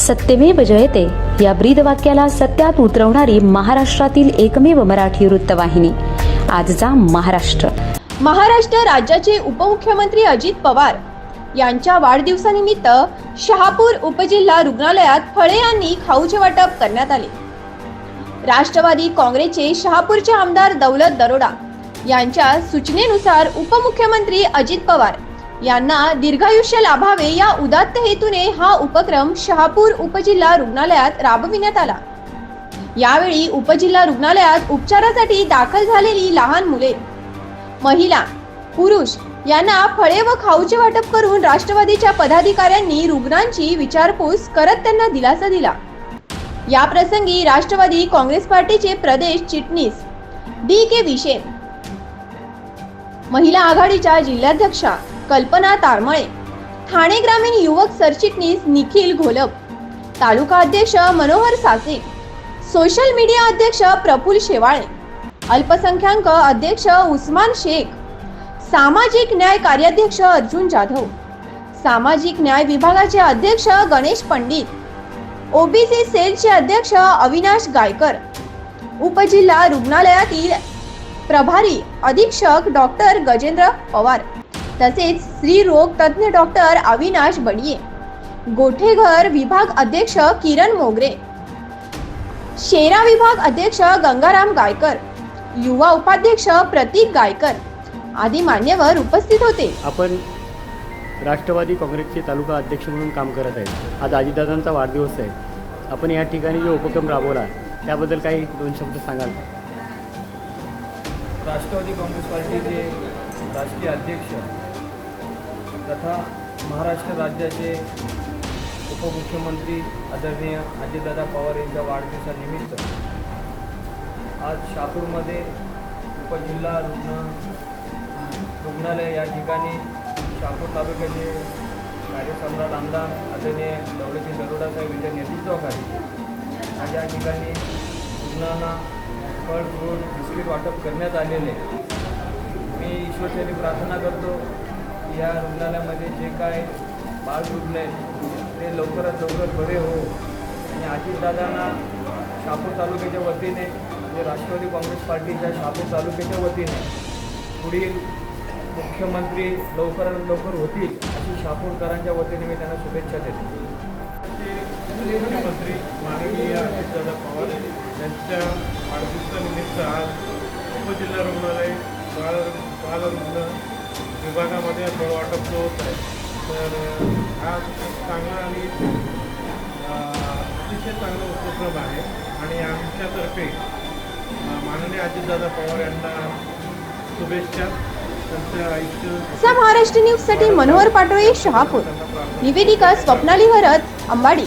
सत्यमेव जयते. या ब्रीद वाक्याला सत्यात उतरवणारी महाराष्ट्रातील एकमेव मराठी वृत्तवाहिनी. आजचा महाराष्ट्र. महाराष्ट्र राज्याचे उपमुख्यमंत्री अजित पवार यांच्या वाढदिवसानिमित्त शहापूर उपजिल्हा रुग्णालयात फळे यांनी खाऊचे वाटप करण्यात आले. राष्ट्रवादी काँग्रेसचे शहापूरचे आमदार दौलत दरोडा यांच्या सूचनेनुसार उपमुख्यमंत्री अजित पवार यांना दीर्घायुष्य लाभावे या उदात्त हेतूने हा उपक्रम शहापूर उपजिल्हा रुग्णालयात राबविण्यात आला. यावेळी उपजिल्हा रुग्णालयात उपचारासाठी दाखल झालेली लहान मुले महिला पुरुष यांना फळे व खाऊचे वाटप करून राष्ट्रवादीच्या पदाधिकाऱ्यांनी रुग्णांची विचारपूस करत त्यांना दिलासा दिला. या प्रसंगी राष्ट्रवादी काँग्रेस पार्टीचे प्रदेश चिटणीस डी के विशे महिला आघाडीच्या जिल्हाध्यक्षा कल्पना तारमळे. ठाणे ग्रामीण युवक सरचिटणीस निखिल घोलप. तालुका अध्यक्ष मनोहर सासे. सोशल मीडिया अध्यक्ष प्रफुल शेवाळे. अल्पसंख्याक अध्यक्ष उस्मान शेख. सामाजिक न्याय कार्याध्यक्ष अर्जुन जाधव. सामाजिक न्याय विभागाचे अध्यक्ष गणेश पंडित. ओबीसी सेलचे अध्यक्ष अविनाश गायकर. उपजिल्हा रुग्णालयातील प्रभारी अधीक्षक डॉक्टर गजेंद्र पवार. तसेच स्त्रीरोग तज्ज्ञ डॉक्टर अविनाश बडिये गोठेघर विभाग अध्यक्ष किरण मोगरे. शेरा विभाग अध्यक्ष गंगाराम गायकर. युवा उपाध्यक्ष प्रतीक गायकर. आदी मान्यवर उपस्थित होते. आपण राष्ट्रवादी काँग्रेसचे तालुका अध्यक्ष म्हणून काम करत आहे आज अजितदादांचा वाढदिवस आहे. आपण या ठिकाणी जो उपक्रम राबवला त्याबद्दल काही दोन शब्द सांगाल राष्ट्रवादी काँग्रेस पार्टीचे राष्ट्रीय अध्यक्ष तथा महाराष्ट्र राज्याचे उपमुख्यमंत्री आदरणीय अजितदादा पवार यांच्या वाढदिवसानिमित्त आज शापूरमध्ये उपजिल्हा रुग्ण रुग्णालय या ठिकाणी शापूर तालुक्याचे कार्यसम्राट आमदार आदरणीय दौलती दरोडा साहेब यांच्या नेतृत्वाखाली आज या ठिकाणी रुग्णांना फळ फ्रूट बिस्किट वाटप करण्यात आलेले मी ईश्वरशैली प्रार्थना करतो. या रुग्णालयामध्ये जे काय बाळ रुग्ण आहेत ते लवकरात लवकर बरे हो. आणि अजितदादांना शापूर तालुक्याच्या वतीने म्हणजे राष्ट्रवादी काँग्रेस पार्टीच्या शापूर तालुक्याच्या वतीने पुढील मुख्यमंत्री लवकरात लवकर होतील अशी शापूरकरांच्या वतीने मी त्यांना शुभेच्छा देतो. मुख्यमंत्री माननीय अजितदादा पवार यांच्या वाढदिवसानिमित्त आज उपजिल्हा रुग्णालय बाळ बालरुग्ण विभागामध्ये फळ वाटप सुरू होत आहे. तर हा चांगला आणि अतिशय चांगला उपक्रम आहे. आणि आमच्यातर्फे माननीय अजितदादा पवार यांना शुभेच्छा. सा महाराष्ट्र न्यूजसाठी मनोहर पाटोळे शहापूर. निवेदिका स्वप्नाली भरत अंबाडी.